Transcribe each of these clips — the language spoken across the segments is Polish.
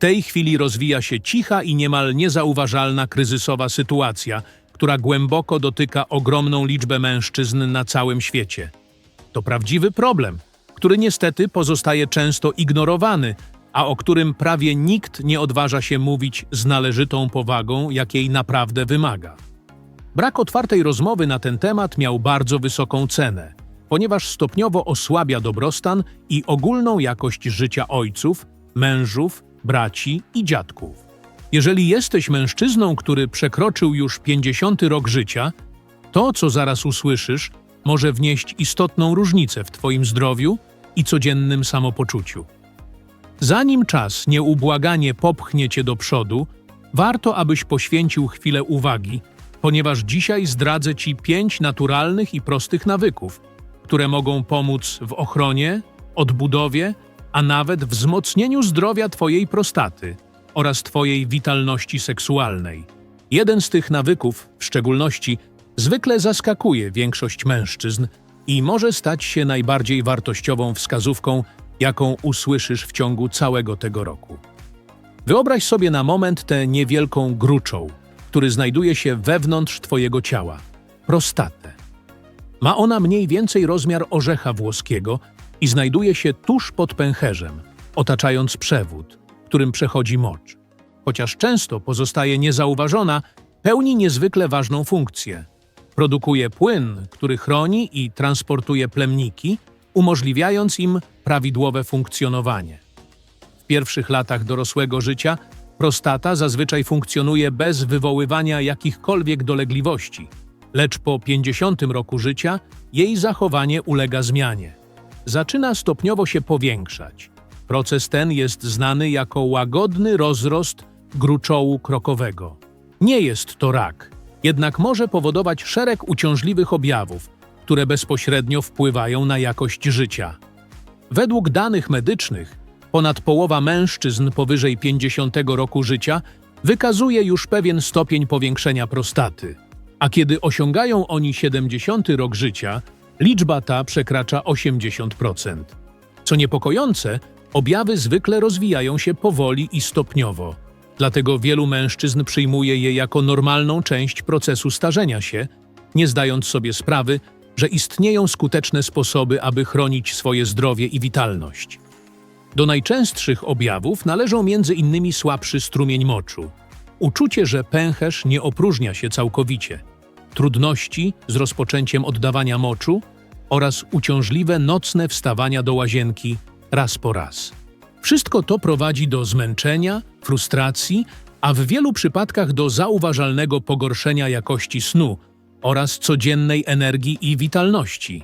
tej chwili rozwija się cicha i niemal niezauważalna kryzysowa sytuacja, która głęboko dotyka ogromną liczbę mężczyzn na całym świecie. To prawdziwy problem, który niestety pozostaje często ignorowany, a o którym prawie nikt nie odważa się mówić z należytą powagą, jakiej naprawdę wymaga. Brak otwartej rozmowy na ten temat miał bardzo wysoką cenę, ponieważ stopniowo osłabia dobrostan i ogólną jakość życia ojców, mężów, braci i dziadków. Jeżeli jesteś mężczyzną, który przekroczył już 50 rok życia, to, co zaraz usłyszysz, może wnieść istotną różnicę w Twoim zdrowiu i codziennym samopoczuciu. Zanim czas nieubłaganie popchnie Cię do przodu, warto, abyś poświęcił chwilę uwagi, ponieważ dzisiaj zdradzę Ci pięć naturalnych i prostych nawyków, które mogą pomóc w ochronie, odbudowie, a nawet wzmocnieniu zdrowia Twojej prostaty oraz Twojej witalności seksualnej. Jeden z tych nawyków, w szczególności, zwykle zaskakuje większość mężczyzn i może stać się najbardziej wartościową wskazówką, jaką usłyszysz w ciągu całego tego roku. Wyobraź sobie na moment tę niewielką gruczą, który znajduje się wewnątrz Twojego ciała prostatę. Ma ona mniej więcej rozmiar orzecha włoskiego i znajduje się tuż pod pęcherzem, otaczając przewód, którym przechodzi mocz. Chociaż często pozostaje niezauważona, pełni niezwykle ważną funkcję. Produkuje płyn, który chroni i transportuje plemniki, umożliwiając im prawidłowe funkcjonowanie. W pierwszych latach dorosłego życia prostata zazwyczaj funkcjonuje bez wywoływania jakichkolwiek dolegliwości, lecz po 50 roku życia jej zachowanie ulega zmianie. Zaczyna stopniowo się powiększać. Proces ten jest znany jako łagodny rozrost gruczołu krokowego. Nie jest to rak, jednak może powodować szereg uciążliwych objawów, które bezpośrednio wpływają na jakość życia. Według danych medycznych, ponad połowa mężczyzn powyżej 50 roku życia wykazuje już pewien stopień powiększenia prostaty, a kiedy osiągają oni 70 rok życia, liczba ta przekracza 80%. Co niepokojące, objawy zwykle rozwijają się powoli i stopniowo. Dlatego wielu mężczyzn przyjmuje je jako normalną część procesu starzenia się, nie zdając sobie sprawy, że istnieją skuteczne sposoby, aby chronić swoje zdrowie i witalność. Do najczęstszych objawów należą m.in. słabszy strumień moczu, uczucie, że pęcherz nie opróżnia się całkowicie, trudności z rozpoczęciem oddawania moczu oraz uciążliwe nocne wstawania do łazienki raz po raz. Wszystko to prowadzi do zmęczenia, frustracji, a w wielu przypadkach do zauważalnego pogorszenia jakości snu oraz codziennej energii i witalności.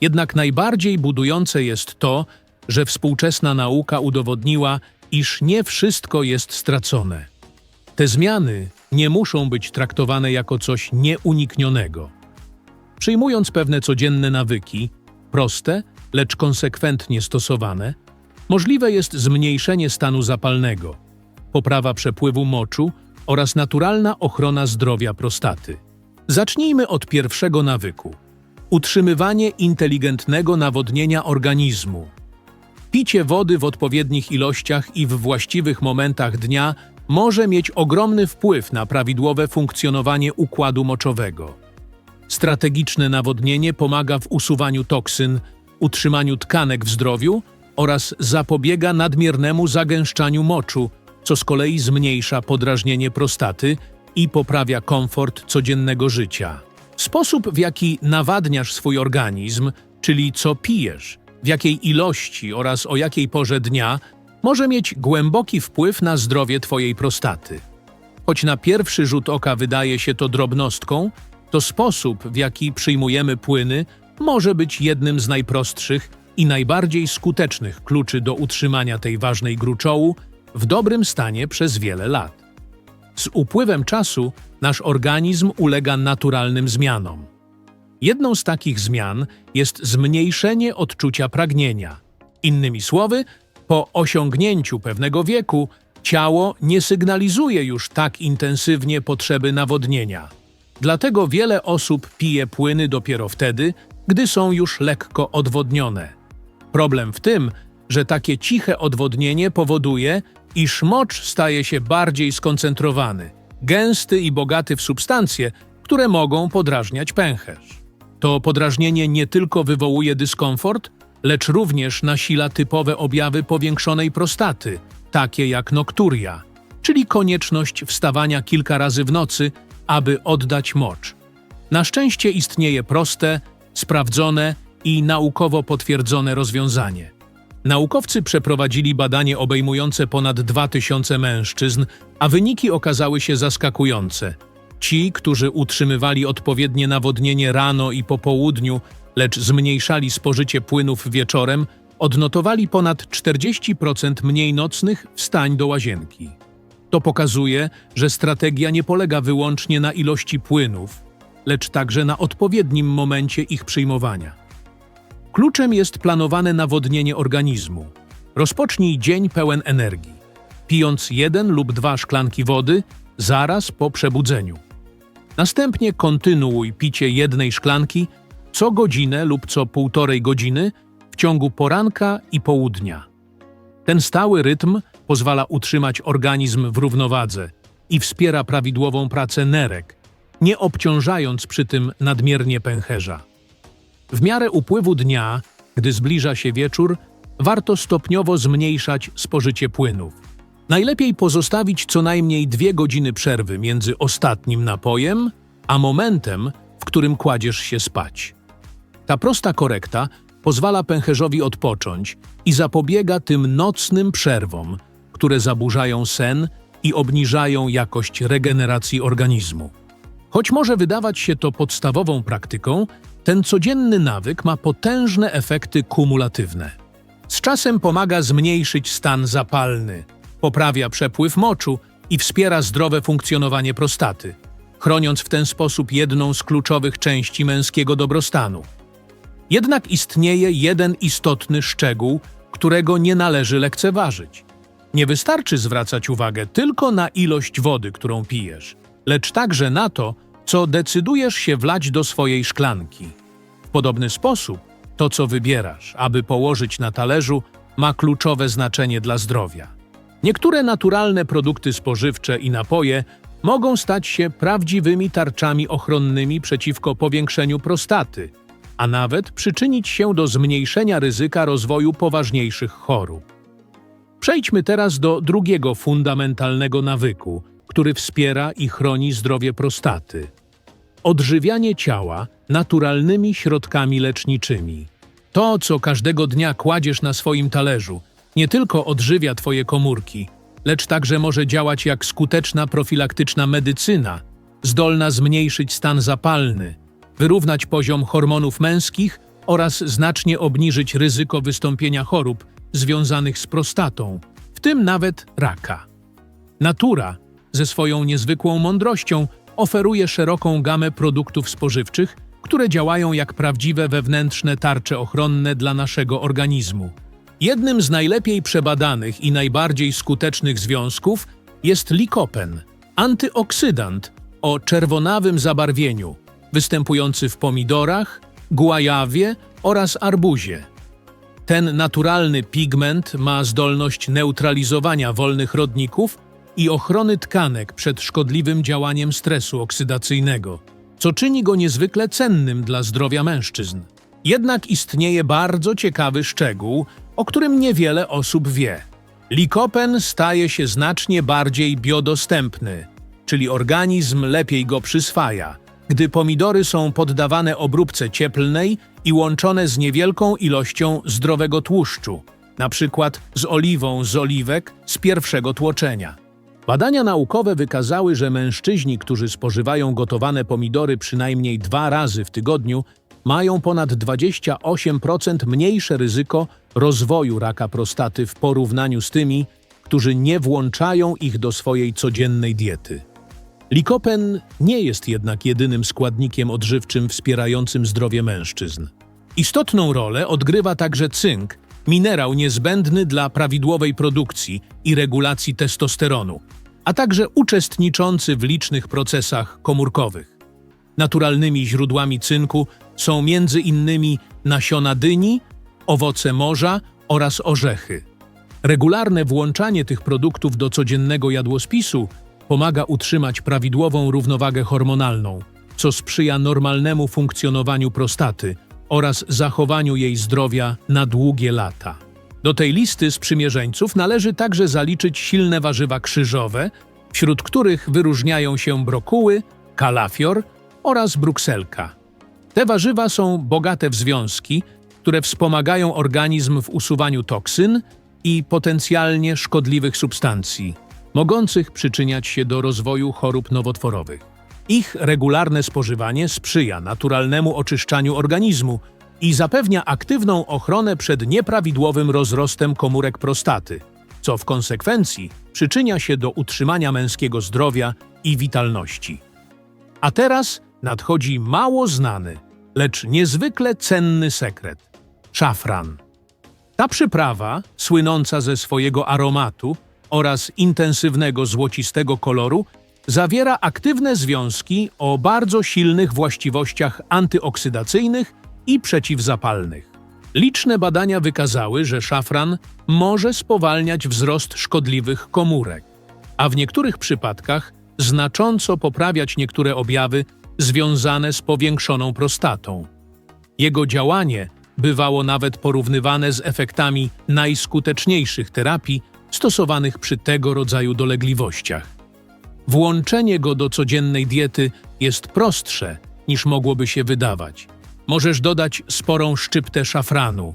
Jednak najbardziej budujące jest to, że współczesna nauka udowodniła, iż nie wszystko jest stracone. Te zmiany nie muszą być traktowane jako coś nieuniknionego. Przyjmując pewne codzienne nawyki, proste, lecz konsekwentnie stosowane, możliwe jest zmniejszenie stanu zapalnego, poprawa przepływu moczu oraz naturalna ochrona zdrowia prostaty. Zacznijmy od pierwszego nawyku. Utrzymywanie inteligentnego nawodnienia organizmu. Picie wody w odpowiednich ilościach i w właściwych momentach dnia może mieć ogromny wpływ na prawidłowe funkcjonowanie układu moczowego. Strategiczne nawodnienie pomaga w usuwaniu toksyn, utrzymaniu tkanek w zdrowiu oraz zapobiega nadmiernemu zagęszczaniu moczu, co z kolei zmniejsza podrażnienie prostaty i poprawia komfort codziennego życia. Sposób, w jaki nawadniasz swój organizm, czyli co pijesz, w jakiej ilości oraz o jakiej porze dnia, może mieć głęboki wpływ na zdrowie Twojej prostaty. Choć na pierwszy rzut oka wydaje się to drobnostką, to sposób, w jaki przyjmujemy płyny, może być jednym z najprostszych i najbardziej skutecznych kluczy do utrzymania tej ważnej gruczołu w dobrym stanie przez wiele lat. Z upływem czasu nasz organizm ulega naturalnym zmianom. Jedną z takich zmian jest zmniejszenie odczucia pragnienia. Innymi słowy, po osiągnięciu pewnego wieku ciało nie sygnalizuje już tak intensywnie potrzeby nawodnienia. Dlatego wiele osób pije płyny dopiero wtedy, gdy są już lekko odwodnione. Problem w tym, że takie ciche odwodnienie powoduje, iż mocz staje się bardziej skoncentrowany, gęsty i bogaty w substancje, które mogą podrażniać pęcherz. To podrażnienie nie tylko wywołuje dyskomfort, lecz również nasila typowe objawy powiększonej prostaty, takie jak nokturia, czyli konieczność wstawania kilka razy w nocy, aby oddać mocz. Na szczęście istnieje proste, sprawdzone i naukowo potwierdzone rozwiązanie. Naukowcy przeprowadzili badanie obejmujące ponad 2000 mężczyzn, a wyniki okazały się zaskakujące. Ci, którzy utrzymywali odpowiednie nawodnienie rano i po południu, lecz zmniejszali spożycie płynów wieczorem, odnotowali ponad 40% mniej nocnych wstań do łazienki. To pokazuje, że strategia nie polega wyłącznie na ilości płynów, lecz także na odpowiednim momencie ich przyjmowania. Kluczem jest planowane nawodnienie organizmu. Rozpocznij dzień pełen energii, pijąc jeden lub dwa szklanki wody zaraz po przebudzeniu. Następnie kontynuuj picie jednej szklanki co godzinę lub co półtorej godziny w ciągu poranka i południa. Ten stały rytm pozwala utrzymać organizm w równowadze i wspiera prawidłową pracę nerek, nie obciążając przy tym nadmiernie pęcherza. W miarę upływu dnia, gdy zbliża się wieczór, warto stopniowo zmniejszać spożycie płynów. Najlepiej pozostawić co najmniej dwie godziny przerwy między ostatnim napojem a momentem, w którym kładziesz się spać. Ta prosta korekta pozwala pęcherzowi odpocząć i zapobiega tym nocnym przerwom, które zaburzają sen i obniżają jakość regeneracji organizmu. Choć może wydawać się to podstawową praktyką, ten codzienny nawyk ma potężne efekty kumulatywne. Z czasem pomaga zmniejszyć stan zapalny, poprawia przepływ moczu i wspiera zdrowe funkcjonowanie prostaty, chroniąc w ten sposób jedną z kluczowych części męskiego dobrostanu. Jednak istnieje jeden istotny szczegół, którego nie należy lekceważyć. Nie wystarczy zwracać uwagę tylko na ilość wody, którą pijesz, lecz także na to, co decydujesz się wlać do swojej szklanki. W podobny sposób to, co wybierasz, aby położyć na talerzu, ma kluczowe znaczenie dla zdrowia. Niektóre naturalne produkty spożywcze i napoje mogą stać się prawdziwymi tarczami ochronnymi przeciwko powiększeniu prostaty, a nawet przyczynić się do zmniejszenia ryzyka rozwoju poważniejszych chorób. Przejdźmy teraz do drugiego fundamentalnego nawyku, który wspiera i chroni zdrowie prostaty. Odżywianie ciała naturalnymi środkami leczniczymi. To, co każdego dnia kładziesz na swoim talerzu, nie tylko odżywia Twoje komórki, lecz także może działać jak skuteczna profilaktyczna medycyna, zdolna zmniejszyć stan zapalny, wyrównać poziom hormonów męskich oraz znacznie obniżyć ryzyko wystąpienia chorób związanych z prostatą, w tym nawet raka. Natura, ze swoją niezwykłą mądrością, oferuje szeroką gamę produktów spożywczych, które działają jak prawdziwe wewnętrzne tarcze ochronne dla naszego organizmu. Jednym z najlepiej przebadanych i najbardziej skutecznych związków jest likopen, antyoksydant o czerwonawym zabarwieniu, występujący w pomidorach, guajawie oraz arbuzie. Ten naturalny pigment ma zdolność neutralizowania wolnych rodników i ochrony tkanek przed szkodliwym działaniem stresu oksydacyjnego, co czyni go niezwykle cennym dla zdrowia mężczyzn. Jednak istnieje bardzo ciekawy szczegół, o którym niewiele osób wie. Likopen staje się znacznie bardziej biodostępny, czyli organizm lepiej go przyswaja, gdy pomidory są poddawane obróbce cieplnej i łączone z niewielką ilością zdrowego tłuszczu, przykład z oliwą z oliwek z pierwszego tłoczenia. Badania naukowe wykazały, że mężczyźni, którzy spożywają gotowane pomidory przynajmniej dwa razy w tygodniu, mają ponad 28% mniejsze ryzyko rozwoju raka prostaty w porównaniu z tymi, którzy nie włączają ich do swojej codziennej diety. Likopen nie jest jednak jedynym składnikiem odżywczym wspierającym zdrowie mężczyzn. Istotną rolę odgrywa także cynk, minerał niezbędny dla prawidłowej produkcji i regulacji testosteronu, a także uczestniczący w licznych procesach komórkowych. Naturalnymi źródłami cynku są między innymi nasiona dyni, owoce morza oraz orzechy. Regularne włączanie tych produktów do codziennego jadłospisu pomaga utrzymać prawidłową równowagę hormonalną, co sprzyja normalnemu funkcjonowaniu prostaty oraz zachowaniu jej zdrowia na długie lata. Do tej listy sprzymierzeńców należy także zaliczyć silne warzywa krzyżowe, wśród których wyróżniają się brokuły, kalafior oraz brukselka. Te warzywa są bogate w związki, które wspomagają organizm w usuwaniu toksyn i potencjalnie szkodliwych substancji, mogących przyczyniać się do rozwoju chorób nowotworowych. Ich regularne spożywanie sprzyja naturalnemu oczyszczaniu organizmu i zapewnia aktywną ochronę przed nieprawidłowym rozrostem komórek prostaty, co w konsekwencji przyczynia się do utrzymania męskiego zdrowia i witalności. A teraz nadchodzi mało znany, lecz niezwykle cenny sekret szafran. Ta przyprawa, słynąca ze swojego aromatu oraz intensywnego złocistego koloru, zawiera aktywne związki o bardzo silnych właściwościach antyoksydacyjnych i przeciwzapalnych. Liczne badania wykazały, że szafran może spowalniać wzrost szkodliwych komórek, a w niektórych przypadkach znacząco poprawiać niektóre objawy związane z powiększoną prostatą. Jego działanie bywało nawet porównywane z efektami najskuteczniejszych terapii stosowanych przy tego rodzaju dolegliwościach. Włączenie go do codziennej diety jest prostsze niż mogłoby się wydawać. Możesz dodać sporą szczyptę szafranu,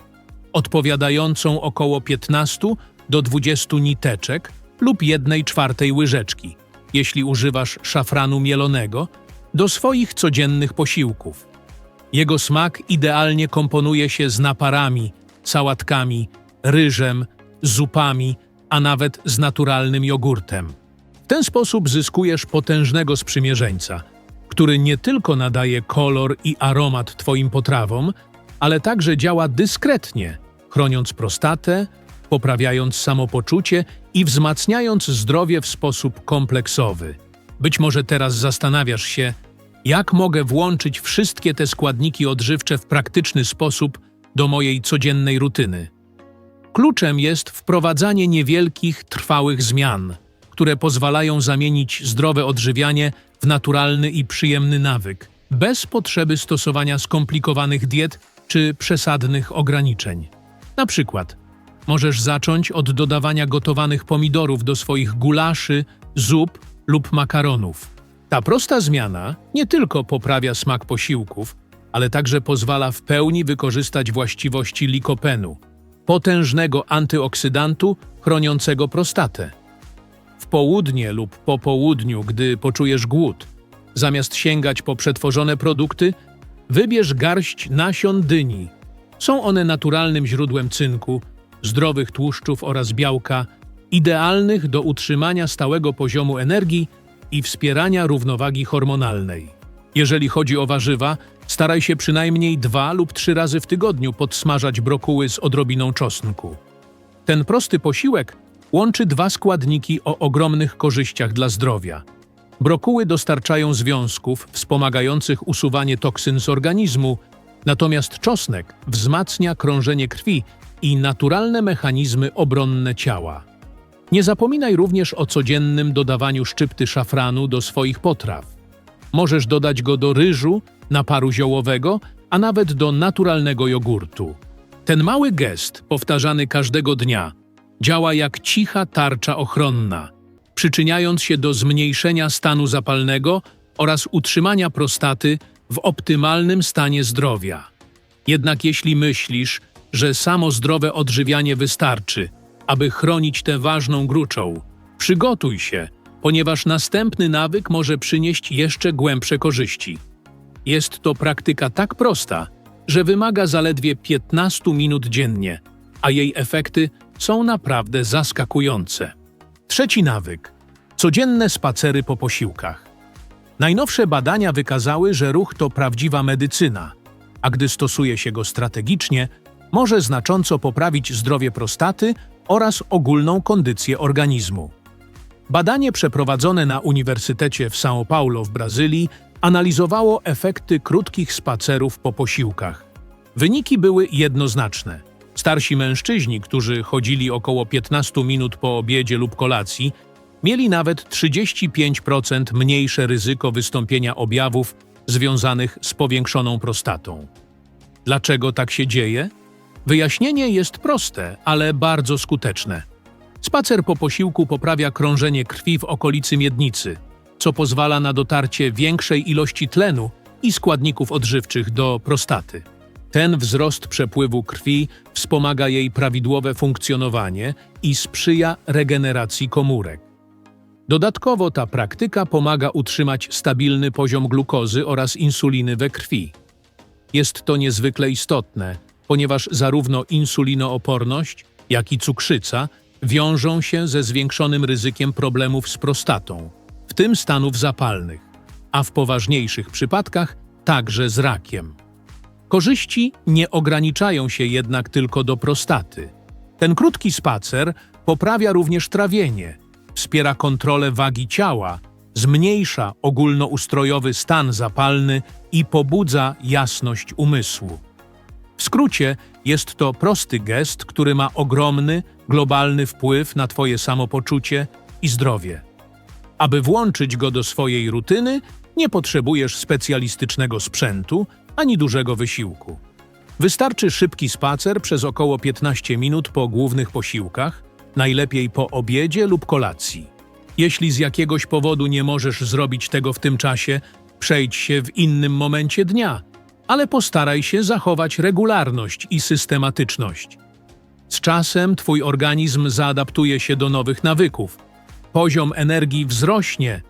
odpowiadającą około 15 do 20 niteczek lub 1 czwartej łyżeczki, jeśli używasz szafranu mielonego, do swoich codziennych posiłków. Jego smak idealnie komponuje się z naparami, sałatkami, ryżem, zupami, a nawet z naturalnym jogurtem. W ten sposób zyskujesz potężnego sprzymierzeńca, który nie tylko nadaje kolor i aromat Twoim potrawom, ale także działa dyskretnie, chroniąc prostatę, poprawiając samopoczucie i wzmacniając zdrowie w sposób kompleksowy. Być może teraz zastanawiasz się, jak mogę włączyć wszystkie te składniki odżywcze w praktyczny sposób do mojej codziennej rutyny? Kluczem jest wprowadzanie niewielkich, trwałych zmian, które pozwalają zamienić zdrowe odżywianie w naturalny i przyjemny nawyk, bez potrzeby stosowania skomplikowanych diet czy przesadnych ograniczeń. Na przykład, możesz zacząć od dodawania gotowanych pomidorów do swoich gulaszy, zup lub makaronów. Ta prosta zmiana nie tylko poprawia smak posiłków, ale także pozwala w pełni wykorzystać właściwości likopenu, potężnego antyoksydantu chroniącego prostatę. W południe lub po południu, gdy poczujesz głód, zamiast sięgać po przetworzone produkty, wybierz garść nasion dyni. Są one naturalnym źródłem cynku, zdrowych tłuszczów oraz białka, idealnych do utrzymania stałego poziomu energii i wspierania równowagi hormonalnej. Jeżeli chodzi o warzywa, staraj się przynajmniej dwa lub trzy razy w tygodniu podsmażać brokuły z odrobiną czosnku. Ten prosty posiłek łączy dwa składniki o ogromnych korzyściach dla zdrowia. Brokuły dostarczają związków wspomagających usuwanie toksyn z organizmu, natomiast czosnek wzmacnia krążenie krwi i naturalne mechanizmy obronne ciała. Nie zapominaj również o codziennym dodawaniu szczypty szafranu do swoich potraw. Możesz dodać go do ryżu, naparu ziołowego, a nawet do naturalnego jogurtu. Ten mały gest, powtarzany każdego dnia, działa jak cicha tarcza ochronna, przyczyniając się do zmniejszenia stanu zapalnego oraz utrzymania prostaty w optymalnym stanie zdrowia. Jednak jeśli myślisz, że samo zdrowe odżywianie wystarczy, aby chronić tę ważną gruczą. Przygotuj się, ponieważ następny nawyk może przynieść jeszcze głębsze korzyści. Jest to praktyka tak prosta, że wymaga zaledwie 15 minut dziennie, a jej efekty są naprawdę zaskakujące. Trzeci nawyk codzienne spacery po posiłkach. Najnowsze badania wykazały, że ruch to prawdziwa medycyna, a gdy stosuje się go strategicznie, może znacząco poprawić zdrowie prostaty oraz ogólną kondycję organizmu. Badanie przeprowadzone na Uniwersytecie w São Paulo w Brazylii analizowało efekty krótkich spacerów po posiłkach. Wyniki były jednoznaczne. Starsi mężczyźni, którzy chodzili około 15 minut po obiedzie lub kolacji, mieli nawet 35% mniejsze ryzyko wystąpienia objawów związanych z powiększoną prostatą. Dlaczego tak się dzieje? Wyjaśnienie jest proste, ale bardzo skuteczne. Spacer po posiłku poprawia krążenie krwi w okolicy miednicy, co pozwala na dotarcie większej ilości tlenu i składników odżywczych do prostaty. Ten wzrost przepływu krwi wspomaga jej prawidłowe funkcjonowanie i sprzyja regeneracji komórek. Dodatkowo ta praktyka pomaga utrzymać stabilny poziom glukozy oraz insuliny we krwi. Jest to niezwykle istotne, ponieważ zarówno insulinooporność, jak i cukrzyca wiążą się ze zwiększonym ryzykiem problemów z prostatą, w tym stanów zapalnych, a w poważniejszych przypadkach także z rakiem. Korzyści nie ograniczają się jednak tylko do prostaty. Ten krótki spacer poprawia również trawienie, wspiera kontrolę wagi ciała, zmniejsza ogólnoustrojowy stan zapalny i pobudza jasność umysłu. W skrócie, jest to prosty gest, który ma ogromny, globalny wpływ na Twoje samopoczucie i zdrowie. Aby włączyć go do swojej rutyny, nie potrzebujesz specjalistycznego sprzętu ani dużego wysiłku. Wystarczy szybki spacer przez około 15 minut po głównych posiłkach, najlepiej po obiedzie lub kolacji. Jeśli z jakiegoś powodu nie możesz zrobić tego w tym czasie, przejdź się w innym momencie dnia, ale postaraj się zachować regularność i systematyczność. Z czasem Twój organizm zaadaptuje się do nowych nawyków. Poziom energii wzrośnie,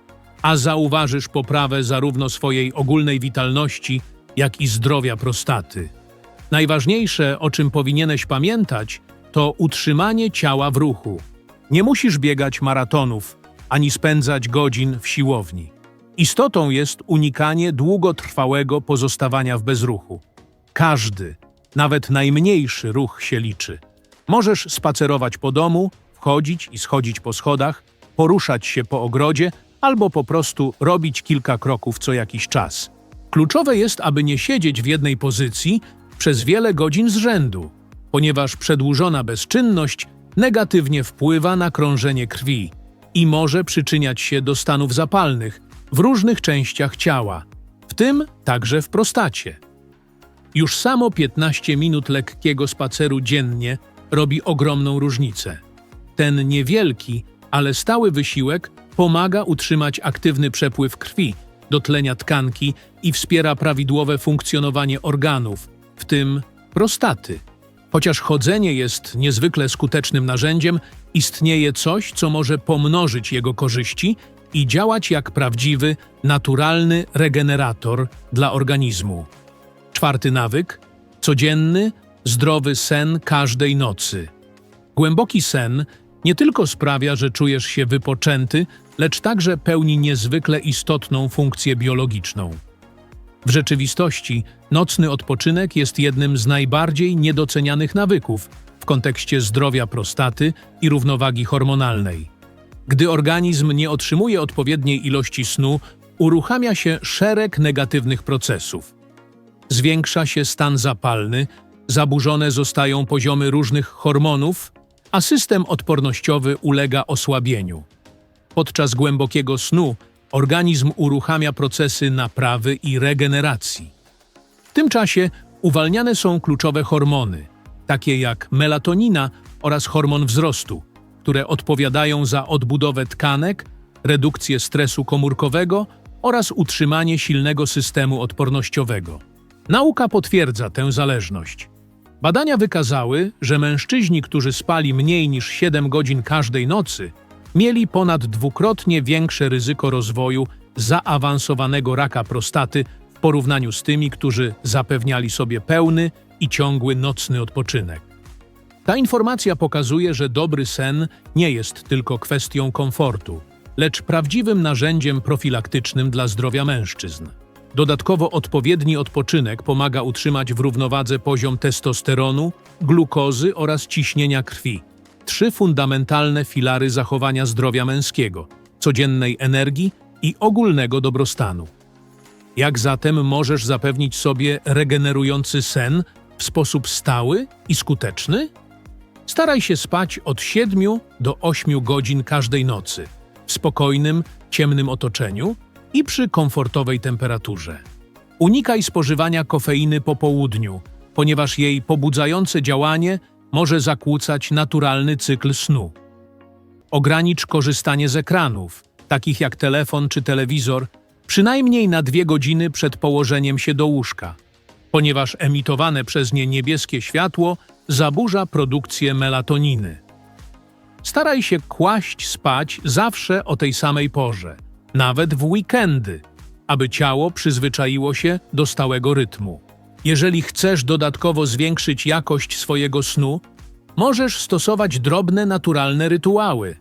a zauważysz poprawę zarówno swojej ogólnej witalności, jak i zdrowia prostaty. Najważniejsze, o czym powinieneś pamiętać, to utrzymanie ciała w ruchu. Nie musisz biegać maratonów ani spędzać godzin w siłowni. Istotą jest unikanie długotrwałego pozostawania w bezruchu. Każdy, nawet najmniejszy ruch się liczy. Możesz spacerować po domu, wchodzić i schodzić po schodach, poruszać się po ogrodzie albo po prostu robić kilka kroków co jakiś czas. Kluczowe jest, aby nie siedzieć w jednej pozycji przez wiele godzin z rzędu, ponieważ przedłużona bezczynność negatywnie wpływa na krążenie krwi i może przyczyniać się do stanów zapalnych w różnych częściach ciała, w tym także w prostacie. Już samo 15 minut lekkiego spaceru dziennie robi ogromną różnicę. Ten niewielki, ale stały wysiłek pomaga utrzymać aktywny przepływ krwi, dotlenia tkanki i wspiera prawidłowe funkcjonowanie organów, w tym prostaty. Chociaż chodzenie jest niezwykle skutecznym narzędziem, istnieje coś, co może pomnożyć jego korzyści i działać jak prawdziwy, naturalny regenerator dla organizmu. Czwarty nawyk codzienny, zdrowy sen każdej nocy. Głęboki sen nie tylko sprawia, że czujesz się wypoczęty, lecz także pełni niezwykle istotną funkcję biologiczną. W rzeczywistości nocny odpoczynek jest jednym z najbardziej niedocenianych nawyków w kontekście zdrowia prostaty i równowagi hormonalnej. Gdy organizm nie otrzymuje odpowiedniej ilości snu, uruchamia się szereg negatywnych procesów. Zwiększa się stan zapalny, zaburzone zostają poziomy różnych hormonów, a system odpornościowy ulega osłabieniu. Podczas głębokiego snu organizm uruchamia procesy naprawy i regeneracji. W tym czasie uwalniane są kluczowe hormony, takie jak melatonina oraz hormon wzrostu, które odpowiadają za odbudowę tkanek, redukcję stresu komórkowego oraz utrzymanie silnego systemu odpornościowego. Nauka potwierdza tę zależność. Badania wykazały, że mężczyźni, którzy spali mniej niż 7 godzin każdej nocy, mieli ponad dwukrotnie większe ryzyko rozwoju zaawansowanego raka prostaty w porównaniu z tymi, którzy zapewniali sobie pełny i ciągły nocny odpoczynek. Ta informacja pokazuje, że dobry sen nie jest tylko kwestią komfortu, lecz prawdziwym narzędziem profilaktycznym dla zdrowia mężczyzn. Dodatkowo odpowiedni odpoczynek pomaga utrzymać w równowadze poziom testosteronu, glukozy oraz ciśnienia krwi. Trzy fundamentalne filary zachowania zdrowia męskiego, codziennej energii i ogólnego dobrostanu. Jak zatem możesz zapewnić sobie regenerujący sen w sposób stały i skuteczny? Staraj się spać od 7 do 8 godzin każdej nocy, w spokojnym, ciemnym otoczeniu i przy komfortowej temperaturze. Unikaj spożywania kofeiny po południu, ponieważ jej pobudzające działanie może zakłócać naturalny cykl snu. Ogranicz korzystanie z ekranów, takich jak telefon czy telewizor, przynajmniej na dwie godziny przed położeniem się do łóżka, ponieważ emitowane przez nie niebieskie światło zaburza produkcję melatoniny. Staraj się kłaść spać zawsze o tej samej porze, nawet w weekendy, aby ciało przyzwyczaiło się do stałego rytmu. Jeżeli chcesz dodatkowo zwiększyć jakość swojego snu, możesz stosować drobne, naturalne rytuały.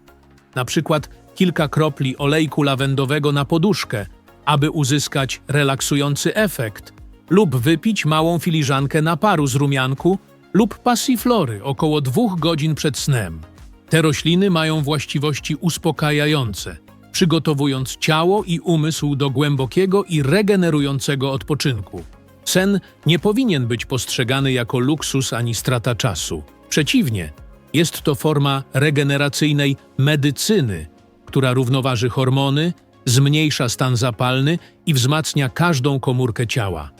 Na przykład kilka kropli olejku lawendowego na poduszkę, aby uzyskać relaksujący efekt, lub wypić małą filiżankę naparu z rumianku lub pasiflory około dwóch godzin przed snem. Te rośliny mają właściwości uspokajające, przygotowując ciało i umysł do głębokiego i regenerującego odpoczynku. Sen nie powinien być postrzegany jako luksus ani strata czasu. Przeciwnie, jest to forma regeneracyjnej medycyny, która równoważy hormony, zmniejsza stan zapalny i wzmacnia każdą komórkę ciała.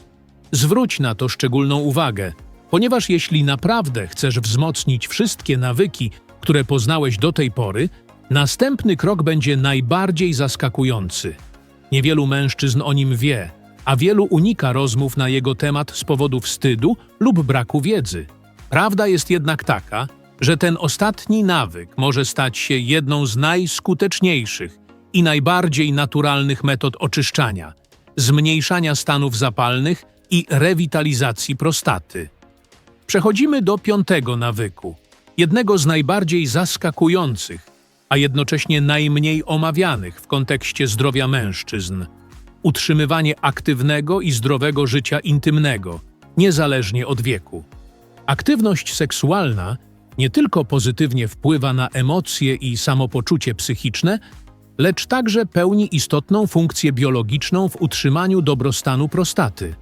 Zwróć na to szczególną uwagę, ponieważ jeśli naprawdę chcesz wzmocnić wszystkie nawyki, które poznałeś do tej pory, następny krok będzie najbardziej zaskakujący. Niewielu mężczyzn o nim wie, a wielu unika rozmów na jego temat z powodu wstydu lub braku wiedzy. Prawda jest jednak taka, że ten ostatni nawyk może stać się jedną z najskuteczniejszych i najbardziej naturalnych metod oczyszczania, zmniejszania stanów zapalnych i rewitalizacji prostaty. Przechodzimy do piątego nawyku, jednego z najbardziej zaskakujących, a jednocześnie najmniej omawianych w kontekście zdrowia mężczyzn. Utrzymywanie aktywnego i zdrowego życia intymnego, niezależnie od wieku. Aktywność seksualna nie tylko pozytywnie wpływa na emocje i samopoczucie psychiczne, lecz także pełni istotną funkcję biologiczną w utrzymaniu dobrostanu prostaty.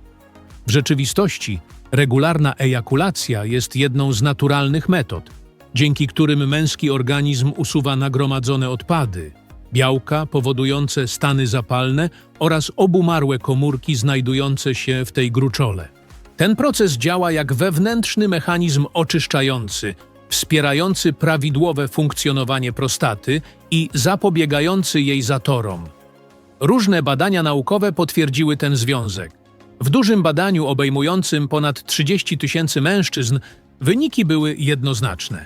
W rzeczywistości regularna ejakulacja jest jedną z naturalnych metod, dzięki którym męski organizm usuwa nagromadzone odpady, białka powodujące stany zapalne oraz obumarłe komórki znajdujące się w tej gruczole. Ten proces działa jak wewnętrzny mechanizm oczyszczający, wspierający prawidłowe funkcjonowanie prostaty i zapobiegający jej zatorom. Różne badania naukowe potwierdziły ten związek. W dużym badaniu obejmującym ponad 30 tysięcy mężczyzn wyniki były jednoznaczne.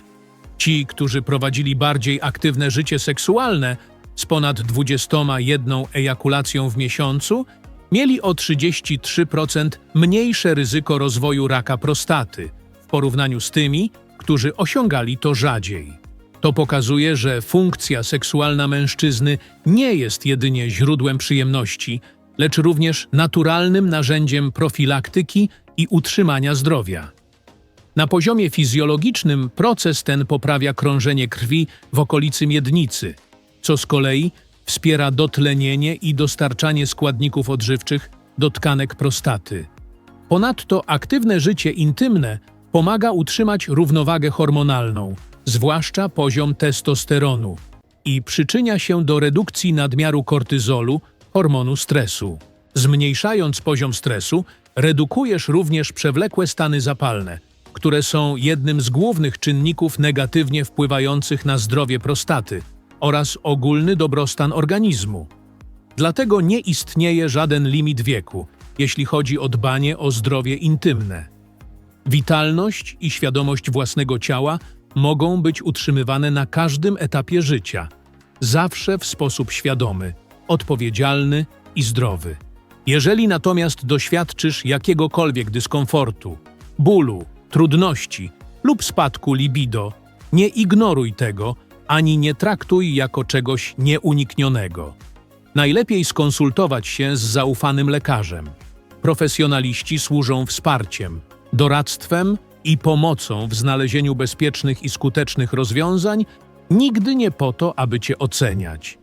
Ci, którzy prowadzili bardziej aktywne życie seksualne, z ponad 21 ejakulacją w miesiącu, mieli o 33% mniejsze ryzyko rozwoju raka prostaty w porównaniu z tymi, którzy osiągali to rzadziej. To pokazuje, że funkcja seksualna mężczyzny nie jest jedynie źródłem przyjemności, lecz również naturalnym narzędziem profilaktyki i utrzymania zdrowia. Na poziomie fizjologicznym proces ten poprawia krążenie krwi w okolicy miednicy, co z kolei wspiera dotlenienie i dostarczanie składników odżywczych do tkanek prostaty. Ponadto aktywne życie intymne pomaga utrzymać równowagę hormonalną, zwłaszcza poziom testosteronu, i przyczynia się do redukcji nadmiaru kortyzolu, hormonu stresu. Zmniejszając poziom stresu, redukujesz również przewlekłe stany zapalne, które są jednym z głównych czynników negatywnie wpływających na zdrowie prostaty oraz ogólny dobrostan organizmu. Dlatego nie istnieje żaden limit wieku, jeśli chodzi o dbanie o zdrowie intymne. Witalność i świadomość własnego ciała mogą być utrzymywane na każdym etapie życia, zawsze w sposób świadomy, odpowiedzialny i zdrowy. Jeżeli natomiast doświadczysz jakiegokolwiek dyskomfortu, bólu, trudności lub spadku libido, nie ignoruj tego ani nie traktuj jako czegoś nieuniknionego. Najlepiej skonsultować się z zaufanym lekarzem. Profesjonaliści służą wsparciem, doradztwem i pomocą w znalezieniu bezpiecznych i skutecznych rozwiązań, nigdy nie po to, aby cię oceniać.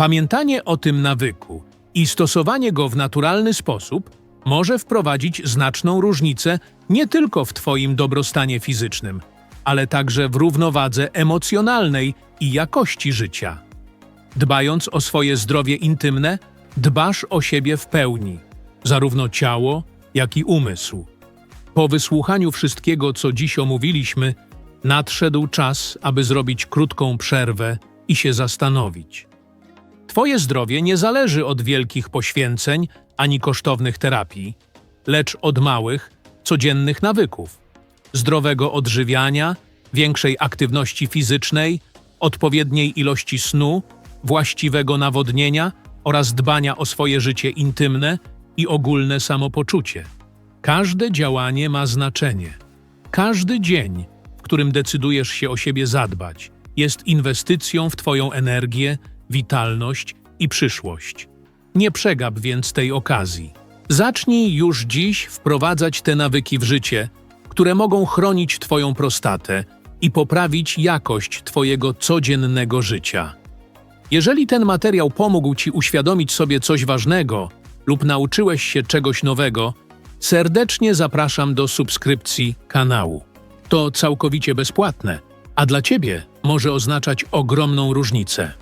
Pamiętanie o tym nawyku i stosowanie go w naturalny sposób może wprowadzić znaczną różnicę nie tylko w Twoim dobrostanie fizycznym, ale także w równowadze emocjonalnej i jakości życia. Dbając o swoje zdrowie intymne, dbasz o siebie w pełni, zarówno ciało, jak i umysł. Po wysłuchaniu wszystkiego, co dziś omówiliśmy, nadszedł czas, aby zrobić krótką przerwę i się zastanowić. Twoje zdrowie nie zależy od wielkich poświęceń ani kosztownych terapii, lecz od małych, codziennych nawyków. Zdrowego odżywiania, większej aktywności fizycznej, odpowiedniej ilości snu, właściwego nawodnienia oraz dbania o swoje życie intymne i ogólne samopoczucie. Każde działanie ma znaczenie. Każdy dzień, w którym decydujesz się o siebie zadbać, jest inwestycją w Twoją energię, witalność i przyszłość. Nie przegap więc tej okazji. Zacznij już dziś wprowadzać te nawyki w życie, które mogą chronić Twoją prostatę i poprawić jakość Twojego codziennego życia. Jeżeli ten materiał pomógł Ci uświadomić sobie coś ważnego lub nauczyłeś się czegoś nowego, serdecznie zapraszam do subskrypcji kanału. To całkowicie bezpłatne, a dla Ciebie może oznaczać ogromną różnicę.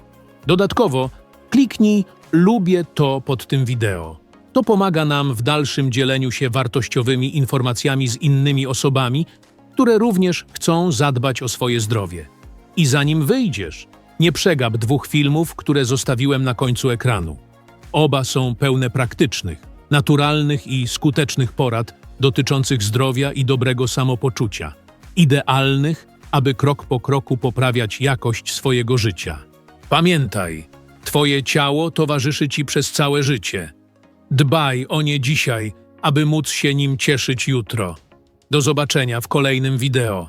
Dodatkowo kliknij Lubię to pod tym wideo. To pomaga nam w dalszym dzieleniu się wartościowymi informacjami z innymi osobami, które również chcą zadbać o swoje zdrowie. I zanim wyjdziesz, nie przegap dwóch filmów, które zostawiłem na końcu ekranu. Oba są pełne praktycznych, naturalnych i skutecznych porad dotyczących zdrowia i dobrego samopoczucia, idealnych, aby krok po kroku poprawiać jakość swojego życia. Pamiętaj, Twoje ciało towarzyszy Ci przez całe życie. Dbaj o nie dzisiaj, aby móc się nim cieszyć jutro. Do zobaczenia w kolejnym wideo.